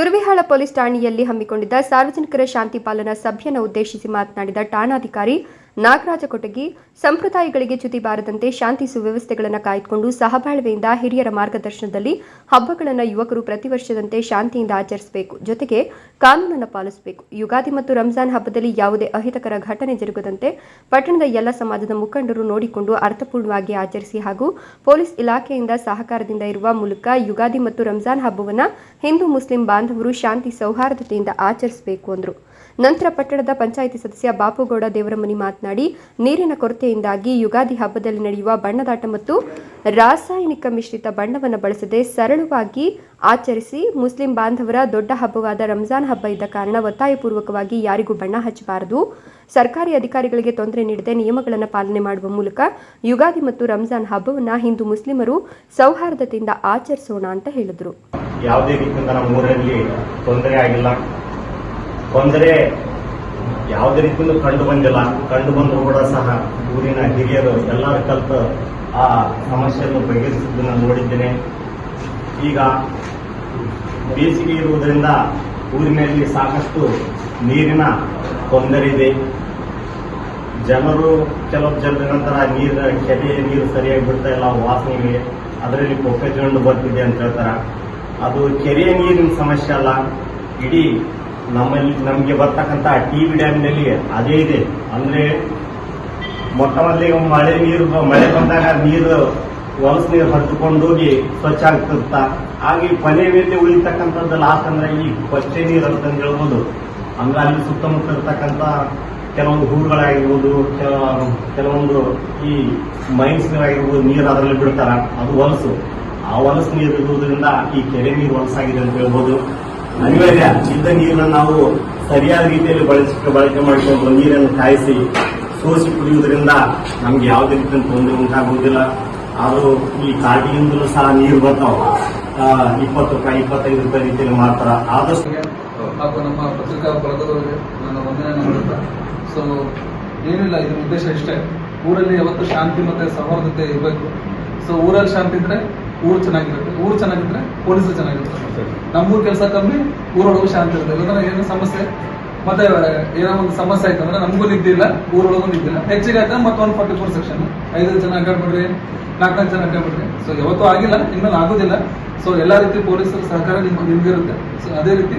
ತುರುವಿಹಾಳ police ಠಾಣೆಯಲ್ಲಿ ಹಮ್ಮಿಕೊಂಡಿದ್ದ ಸಾರ್ವಜನಿಕರ ಶಾಂತಿ ಪಾಲನಾ ಸಭೆಯನ್ನು ಉದ್ದೇಶಿಸಿ ಮಾತನಾಡಿದ ಠಾಣಾಧಿಕಾರಿ ನಾಗರಾಜ ಕೊಟಗಿ ಸಂಪ್ರದಾಯಗಳಿಗೆ ಚ್ಯುತಿ ಬಾರದಂತೆ ಶಾಂತಿ ಸುವ್ಯವಸ್ಥೆಗಳನ್ನು ಕಾಯ್ದುಕೊಂಡು ಸಹಬಾಳ್ವೆಯಿಂದ ಹಿರಿಯರ ಮಾರ್ಗದರ್ಶನದಲ್ಲಿ ಹಬ್ಬಗಳನ್ನು ಯುವಕರು ಪ್ರತಿ ವರ್ಷದಂತೆ ಶಾಂತಿಯಿಂದ ಆಚರಿಸಬೇಕು. ಜೊತೆಗೆ ಕಾನೂನನ್ನು ಪಾಲಿಸಬೇಕು. ಯುಗಾದಿ ಮತ್ತು ರಂಜಾನ್ ಹಬ್ಬದಲ್ಲಿ ಯಾವುದೇ ಅಹಿತಕರ ಘಟನೆ ಜರುಗದಂತೆ ಪಟ್ಟಣದ ಎಲ್ಲ ಸಮಾಜದ ಮುಖಂಡರು ನೋಡಿಕೊಂಡು ಅರ್ಥಪೂರ್ಣವಾಗಿ ಆಚರಿಸಿ ಹಾಗೂ ಪೊಲೀಸ್ ಇಲಾಖೆಯಿಂದ ಸಹಕಾರದಿಂದ ಇರುವ ಮೂಲಕ ಯುಗಾದಿ ಮತ್ತು ರಂಜಾನ್ ಹಬ್ಬವನ್ನು ಹಿಂದೂ, ಮುಸ್ಲಿಂ ಬಾಂಧವರು ಶಾಂತಿ ಸೌಹಾರ್ದತೆಯಿಂದ ಆಚರಿಸಬೇಕು ಅಂದರು. ನಂತರ ಪಟ್ಟಣದ ಪಂಚಾಯಿತಿ ಸದಸ್ಯ ಬಾಪುಗೌಡ ದೇವರಮನಿ ಮಾತನಾಡಿ, ನೀರಿನ ಕೊರತೆಯಿಂದಾಗಿ ಯುಗಾದಿ ಹಬ್ಬದಲ್ಲಿ ನಡೆಯುವ ಬಣ್ಣದಾಟ ಮತ್ತು ರಾಸಾಯನಿಕ ಮಿಶ್ರಿತ ಬಣ್ಣವನ್ನು ಬಳಸದೆ ಸರಳವಾಗಿ ಆಚರಿಸಿ ಮುಸ್ಲಿಂ ಬಾಂಧವರ ದೊಡ್ಡ ಹಬ್ಬವಾದ ರಂಜಾನ್ ಹಬ್ಬ ಇದ್ದ ಕಾರಣ ಒತ್ತಾಯಪೂರ್ವಕವಾಗಿ ಯಾರಿಗೂ ಬಣ್ಣ ಹಚ್ಚಬಾರದು. ಸರ್ಕಾರಿ ಅಧಿಕಾರಿಗಳಿಗೆ ತೊಂದರೆ ನೀಡದೆ ನಿಯಮಗಳನ್ನು ಪಾಲನೆ ಮಾಡುವ ಮೂಲಕ ಯುಗಾದಿ ಮತ್ತು ರಂಜಾನ್ ಹಬ್ಬವನ್ನು ಹಿಂದೂ ಮುಸ್ಲಿಮರು ಸೌಹಾರ್ದತೆಯಿಂದ ಆಚರಿಸೋಣ ಅಂತ ಹೇಳಿದರು. ಯಾವುದೇ ರೀತಿಯಿಂದ ನಮ್ಮ ಊರಲ್ಲಿ ತೊಂದರೆ ಆಗಿಲ್ಲ. ತೊಂದರೆ ಯಾವುದೇ ರೀತಿಯೂ ಕಂಡು ಬಂದಿಲ್ಲ. ಕಂಡು ಬಂದರೂ ಕೂಡ ಸಹ ಊರಿನ ಹಿರಿಯರು ಎಲ್ಲರ ಕಲಿತು ಆ ಸಮಸ್ಯೆಯನ್ನು ಬಗೆಹರಿಸಿದ್ದನ್ನು ನೋಡಿದ್ದೇನೆ. ಈಗ ಬೇಸಿಗೆ ಇರುವುದರಿಂದ ಊರಿನಲ್ಲಿ ಸಾಕಷ್ಟು ನೀರಿನ ತೊಂದರೆ ಇದೆ. ಜನರು ಕೆಲವು ಜನರ ನಂತರ ನೀರಿನ ಕೆರೆಯ ನೀರು ಸರಿಯಾಗಿ ಬಿಡ್ತಾ ಇಲ್ಲ ವಾಸನೆಗೆ ಅದರಲ್ಲಿ ಕೊಕ್ಕೆ ಜಂಡು ಬರ್ತಿದೆ ಅಂತ ಹೇಳ್ತಾರೆ. ಅದು ಕೆರೆಯ ನೀರಿನ ಸಮಸ್ಯೆ ಅಲ್ಲ, ಇಡೀ ನಮ್ಮಲ್ಲಿ ನಮಗೆ ಬರ್ತಕ್ಕಂಥ ಟಿ ವಿ ಡ್ಯಾಮ್ನಲ್ಲಿ ಅದೇ ಇದೆ. ಅಂದ್ರೆ ಮೊಟ್ಟ ಮೊದಲಿಗೆ ಮಳೆ ನೀರು ಮಳೆ ಬಂದಾಗ ನೀರು ಹೊಲಸು ನೀರು ಹರಿದುಕೊಂಡು ಹೋಗಿ ಸ್ವಚ್ಛ ಆಗ್ತಿರ್ತ ಹಾಗೆ ಮೇಲೆ ಉಳಿತಕ್ಕಂಥದ್ದು ಲಾಸ್ಟ್ ಅಂದ್ರೆ ಈ ಕೊಚ್ಚೆ ನೀರು ಅಂತ ಹೇಳ್ಬೋದು. ಅಂದ್ರೆ ಅಲ್ಲಿ ಸುತ್ತಮುತ್ತ ಇರ್ತಕ್ಕಂಥ ಕೆಲವೊಂದು ಹೂಗಳಾಗಿರ್ಬೋದು ಕೆಲ- ಕೆಲವೊಂದು ಈ ಮೈನ್ಸ್ ನೀರಾಗಿರ್ಬೋದು ನೀರು ಅದರಲ್ಲಿ ಬಿಡ್ತಾರ. ಅದು ಹೊಲಸು. ಆ ಹೊಲಸು ನೀರು ಇರುವುದರಿಂದ ಈ ಕೆರೆ ನೀರು ಹೊಲಸಾಗಿದೆ ಅಂತ ಹೇಳ್ಬೋದು. ಅನಿವಾರ್ಯ ಇದ್ದ ನೀರನ್ನು ನಾವು ಸರಿಯಾದ ರೀತಿಯಲ್ಲಿ ಬಳಸಿ, ಬಳಕೆ ಮಾಡಿಕೊಂಡು ನೀರನ್ನು ಕಾಯಿಸಿ, ಸೋಸಿ ಕುಡಿಯುವುದರಿಂದ ನಮ್ಗೆ ಯಾವುದೇ ರೀತಿಯ ತೊಂದರೆ ಉಂಟಾಗುವುದಿಲ್ಲ. ಆದರೂ ಈ ಕಾಟಿಯಿಂದಲೂ ಸಹ ನೀರು ಬರ್ತಾವ. ಇಪ್ಪತ್ತು ರೂಪಾಯಿ, ಇಪ್ಪತ್ತೈದು ರೂಪಾಯಿ ರೀತಿಯಲ್ಲಿ ಮಾಡ್ತಾರ ಆದಷ್ಟು ಹಾಗೂ ನಮ್ಮ ಪತ್ರಿಕಾ ಬಳಗದವರಿಗೆ ನನ್ನ ವಂದನೆ ಮಾಡುತ್ತಾ ಸೊ ಏನಿಲ್ಲ, ಇದ್ರ ಉದ್ದೇಶ ಇಷ್ಟೇ. ಊರಲ್ಲಿ ಯಾವತ್ತು ಶಾಂತಿ ಮತ್ತೆ ಸೌಹಾರ್ದತೆ ಇರಬೇಕು. ಸೊ ಊರಲ್ಲಿ ಶಾಂತಿ ಇದ್ರೆ ಊರು ಚೆನ್ನಾಗಿರುತ್ತೆ. ಊರು ಚೆನ್ನಾಗಿದ್ರೆ ಪೊಲೀಸರು ಚೆನ್ನಾಗಿರುತ್ತೆ ನಮ್ಮೂರ್ ಕೆಲಸ ಕಮ್ಮಿ ಊರೊಳಗೂ ಶಾಂತಿ ಇರುತ್ತೆ. ಇಲ್ಲಾಂದ್ರೆ ಏನೋ ಸಮಸ್ಯೆ. ಮತ್ತೆ ಏನೋ ಒಂದು ಸಮಸ್ಯೆ ಆಯ್ತು ಅಂದ್ರೆ ನಮಗೂ ನಿದ್ದಿಲ್ಲ ಊರೊಳಗೂ ನಿದ್ದಿಲ್ಲ ಹೆಚ್ಚಿಗೆ ಆಯ್ತು ಮತ್ತೆ ಒನ್ ಫಾರ್ಟಿ ಫೋರ್ ಸೆಕ್ಷನ್ ಐದು ಜನ ಅಡ್ಡಾಡ್ಬಿಡ್ರಿ ನಾಲ್ಕು ನಾಲ್ಕು ಜನ ಅಡ್ಡಾಡ್ಬಿಡ್ರಿ ಸೊ ಯಾವತ್ತೂ ಆಗಿಲ್ಲ ಇನ್ಮೇಲೆ ಆಗೋದಿಲ್ಲ. ಸೊ ಎಲ್ಲಾ ರೀತಿ ಪೊಲೀಸರ ಸಹಕಾರ ನಿಮ್ಗೆ ನಿಮ್ಗಿರುತ್ತೆ ಸೊ ಅದೇ ರೀತಿ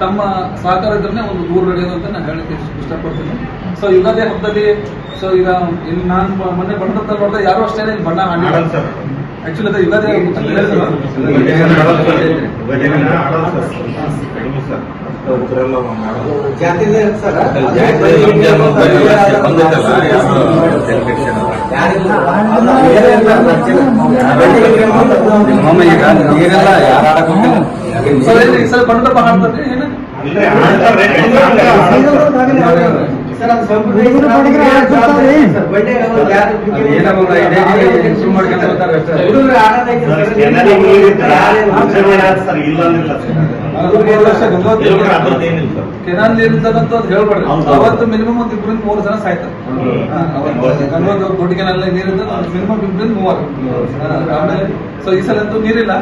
ತಮ್ಮ ಸಹಕಾರ ಇದ್ರೆ ಒಂದು ಊರು ನಡೆಯೋದು ಅಂತ ನಾನು ಹೇಳಕ್ಕೆ ಇಷ್ಟ- ಇಷ್ಟಪಡ್ತೀನಿ. ಸೊ ಯುಗಾದಿ ಹಬ್ಬದಲ್ಲಿ ಸೊ ಈಗ ಇಲ್ಲಿ ನಾನು ಮೊನ್ನೆ ಬಣ್ಣದ ನೋಡಿದ್ರೆ ಯಾರು ಅಷ್ಟೇ ಬಣ್ಣ ಹಾಡಿಲ್ಲ. ಆಕ್ಚುಲಿ ಅದು ಯುಗಾದಿ ನೀರೆಲ್ಲ ಯಾರು ಆಡಕ್ ಹೋಗಿಲ್ಲ ಸೊ ಏನು ಈ ಸಲ ಬಣ್ಣದ ಹಬ್ಬ ಹಾಡ್ತಾರೆ ಏನು ಕೆನಾಲ್ ಹೇಳ್ಬೇಡ್ರಿ ಅವತ್ತು ಮಿನಿಮಮ್ ಒಂದು ಇಬ್ಬರಿಂದ ಮೂರು ಜನ ಸಾಯ್ತಾರೆ. ದೊಡ್ಡ ಕೆನಾಲ್ ನೀರಿಂದ ಮಿನಿಮಮ್ ಇಬ್ಬರಿಂದ ಮೂವರು ಆಮೇಲೆ ಸೊ ಈ ಸಲ ಅಂತೂ ನೀರಿಲ್ಲ.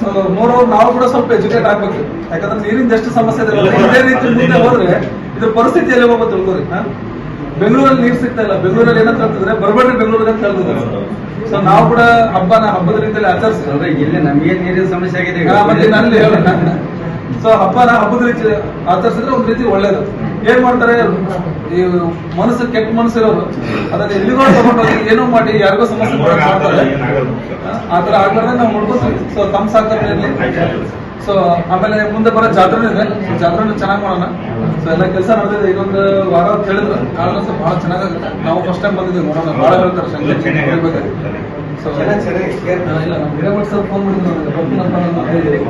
ಸೊ ಮೂರು ನಾವು ಕೂಡ ಸ್ವಲ್ಪ ಎಜುಕೇಟ್ ಆಗ್ಬೇಕು. ಯಾಕಂದ್ರೆ ನೀರಿನ ಎಷ್ಟು ಸಮಸ್ಯೆ ಇದೆ? ಇದೇ ರೀತಿ ಮುಂದೆ ಹೋದ್ರೆ ಇದ್ರ ಪರಿಸ್ಥಿತಿ ಎಲ್ಲ ಹೋಗೋ ತಿಳ್ಕೊರಿ ಬೆಂಗಳೂರಲ್ಲಿ ನೀರ್ ಸಿಗ್ತಾ ಇಲ್ಲ. ಬೆಂಗಳೂರಲ್ಲಿ ಏನಂತ ಹೇಳ್ತಿದ್ರೆ ಬರ್ಬೇಡ್ರಿ ಬೆಂಗಳೂರಿಗೆ ಅಂತ ಹೇಳ್ತಿದ್ದಾರೆ ಸೊ ನಾವು ಕೂಡ ಹಬ್ಬನ ಹಬ್ಬದ ರೀತಿಯಲ್ಲಿ ಆಚರಿಸ್ತೀವಿ. ಅಂದ್ರೆ ಇಲ್ಲಿ ನಮಗೆ ನೀರಿನ ಸಮಸ್ಯೆ ಆಗಿದೆ ಮತ್ತೆ ನಲ್ಲಿ ಸೊ ಹಬ್ಬನ ಹಬ್ಬದ ರೀತಿ ಆಚರಿಸಿದ್ರೆ ಒಂದ್ ರೀತಿ ಒಳ್ಳೇದು. ಏನ್ ಮಾಡ್ತಾರೆ? ಈ ಮನಸ್ಸು ಕೆಟ್ಟ ಮನಸ್ಸು ಇರೋದು ಅದನ್ನ ಎಲ್ಲಿಗೋ ತಗೊಂಡೋಗಿ ಏನೋ ಮಾಡಿ ಯಾರಿಗೋ ಸಮಸ್ಯೆ ಮಾಡ್ತಾರೆ ಆತರ ಆಗ್ಲಾರ್ದೆ ನಾವು ಮುಡ್ಕೋತೀವಿ ಸೊ ತಮ್ಮ ಸಹಕಾರ ಇರ್ಲಿ. ಸೊ ಆಮೇಲೆ ಮುಂದೆ ಬರೋ ಜಾತ್ರೆ ಇದೆ. ಜಾತ್ರೆನೂ ಜಾತ್ರೆ ಚೆನ್ನಾಗಿ ಮಾಡೋಣ. ಸೊ ಎಲ್ಲ ಕೆಲಸ ನಡೆದಿದೆ. ಇನ್ನೊಂದು ವಾರ ಅಂತ ಹೇಳಿದ್ರು. ಕಾರಣ ಸ್ವಲ್ಪ ಬಹಳ ಚೆನ್ನಾಗಾಗುತ್ತೆ. ನಾವು ಫಸ್ಟ್ ಟೈಮ್ ಬಂದಿದ್ದೀವಿ ನೋಡೋಣ. ಬಹಳ ಹೇಳ್ತಾರೆ ಸಂಜೆ ಸೊ ಇಲ್ಲ ನಮ್ಮ ಹಿರೇಮಠ ಸರ್ ಫೋನ್ ಮಾಡಿದ್ರು ಬರ್ತೀನಿ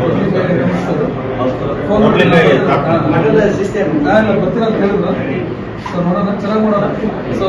ಬರ್ತೀನಪ್ಪ ಬರ್ತೀನಿ ಅಂತ ಹೇಳಿದ್ರು. ಸೊ ನೋಡೋಣ ಚೆನ್ನಾಗಿ ಮಾಡೋಣ ಸೊ